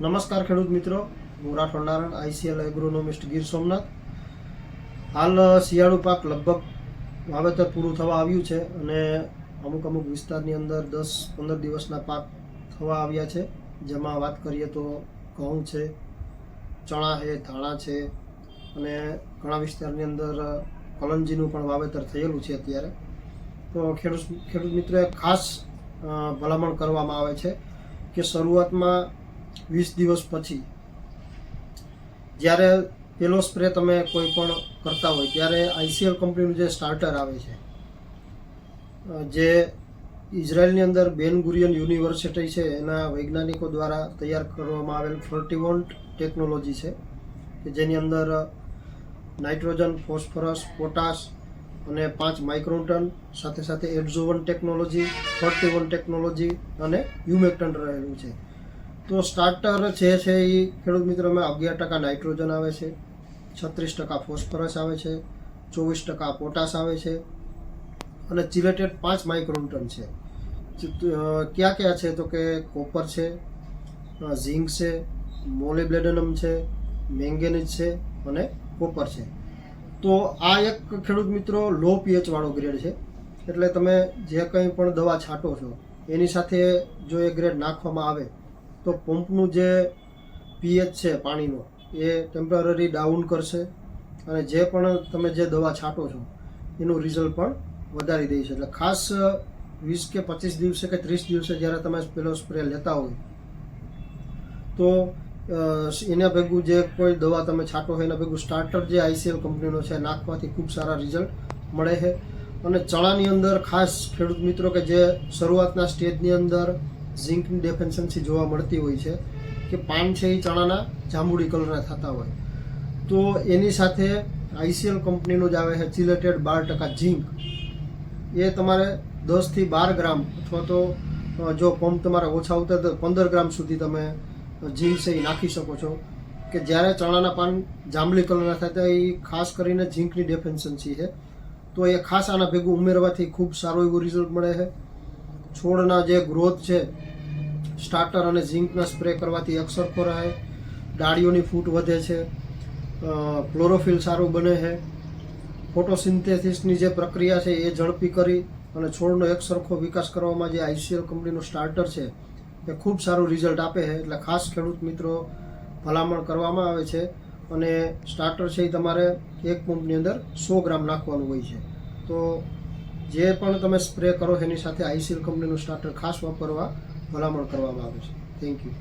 નમસ્કાર ખેડૂત મિત્રો. હું રાઠોડ નારાયણ આઈસીએલ એગ્રોનોમિસ્ટ ગીર સોમનાથ. હાલ શિયાળુ પાક લગભગ વાવેતર પૂરું થવા આવ્યું છે અને અમુક અમુક વિસ્તારની અંદર દસ પંદર દિવસના પાક થવા આવ્યા છે. જેમાં વાત કરીએ તો ઘઉં છે, ચણા છે, ધાણા છે અને ઘણા વિસ્તારની અંદર કલંજીનું પણ વાવેતર થયેલું છે અત્યારે. તો ખેડૂત ખેડૂત મિત્રોએ ખાસ ભલામણ કરવામાં આવે છે કે શરૂઆતમાં વીસ દિવસ પછી. જ્યારે પેલો સ્પ્રે તમે કોઈ પણ કરતા હોય, ત્યારે આઈસીએલ કંપનીનું જે સ્ટાર્ટર આવે છે જે ઇઝરાયલની અંદર બેન ગુરિયન યુનિવર્સિટી છે, એના વૈજ્ઞાનિકો દ્વારા તૈયાર કરવામાં આવેલ ફર્ટિવોન્ટ ટેકનોલોજી છે, કે જેની અંદર નાઇટ્રોજન, ફોસ્ફરસ, પોટાશ અને પાંચ માઇક્રોટન સાથે સાથે એડઝોવન ટેકનોલોજી ફર્ટિવોન ટેકનોલોજી અને યુમેક્ટન રહેલું છે. તો સ્ટાર્ટર જે છે એ ખેડૂત મિત્રોમાં અગિયાર ટકા નાઇટ્રોજન આવે છે, છત્રીસ ટકા ફોસ્ફરસ આવે છે, ચોવીસ ટકા પોટાશ આવે છે અને ચિલેટેડ પાંચ માઇક્રોન્ટન છે. કયા કયા છે તો કે કોપર છે ઝિંક છે મોલિબ્લેડનમ છે મેંગેનીઝ છે અને કોપર છે. તો આ એક ખેડૂત મિત્રો લો પીએચવાળો ગ્રેડ છે. એટલે તમે જે કંઈ પણ દવા છાંટો છો, એની સાથે જો એ ગ્રેડ નાખવામાં આવે તો પંપનું જે પીએચ છે પાણીનો, એ ટેમ્પરરી ડાઉન કરશે અને જે પણ તમે જે દવા છાંટો છો, એનું રિઝલ્ટ પણ વધારી દે એટલે ખાસ વીસ કે પચીસ દિવસે કે ત્રીસ દિવસે જ્યારે તમે પેલો સ્પ્રે લેતા હોય, તો એના ભેગું જે કોઈ દવા તમે છાંટો હોય, એના ભેગું સ્ટાર્ટર જે આઈસીએલ કંપનીનો છે, નાખવાથી ખૂબ સારા રિઝલ્ટ મળે છે. અને ચણાની અંદર ખાસ ખેડૂત મિત્રો કે જે શરૂઆતના સ્ટેજની અંદર ઝિંકની ડેફિશિયન્સી જોવા મળતી હોય છે કે પાન છે એ ચણાના જાંબુડી કલરના થતા હોય. તો એની સાથે આઈસીએલ કંપનીનું જ આવે છે ચિલેટેડ બાર ટકા ઝીંક. એ તમારે દસથી બાર ગ્રામ અથવા તો જો પંપ તમારે ઓછા આવતા તો પંદર ગ્રામ સુધી તમે ઝીંક છે એ નાખી શકો છો. કે જ્યારે ચણાના પાન જાંબલી કલરના થાય એ ખાસ કરીને ઝીંકની ડેફિશિયન્સી છે તો એ ખાસ આના ભેગું ઉમેરવાથી ખૂબ સારું એવું રિઝલ્ટ મળે છે. છોડના જે ગ્રોથ છે સ્ટાર્ટર અને ઝીંકના સ્પ્રે કરવાથી એકસરખો રહે ડાળીઓની ફૂટ વધે છે ક્લોરોફિલ સારું બને છે. ફોટોસિન્થેસિસની જે પ્રક્રિયા છે એ ઝડપી કરી અને છોડનો એકસરખો વિકાસ કરવામાં જે આઈસીએલ કંપનીનું સ્ટાર્ટર છે, એ ખૂબ સારું રિઝલ્ટ આપે છે. એટલે ખાસ ખેડૂત મિત્રો, ભલામણ કરવામાં આવે છે અને સ્ટાર્ટર છે એ તમારે એક પંપની અંદર સો ગ્રામ નાખવાનું હોય છે. તો જે પણ તમે સ્પ્રે કરો, એની સાથે આઈસીએલ કંપનીનું સ્ટાર્ટર ખાસ વાપરવા ભલામણ કરવામાં આવે છે. Thank you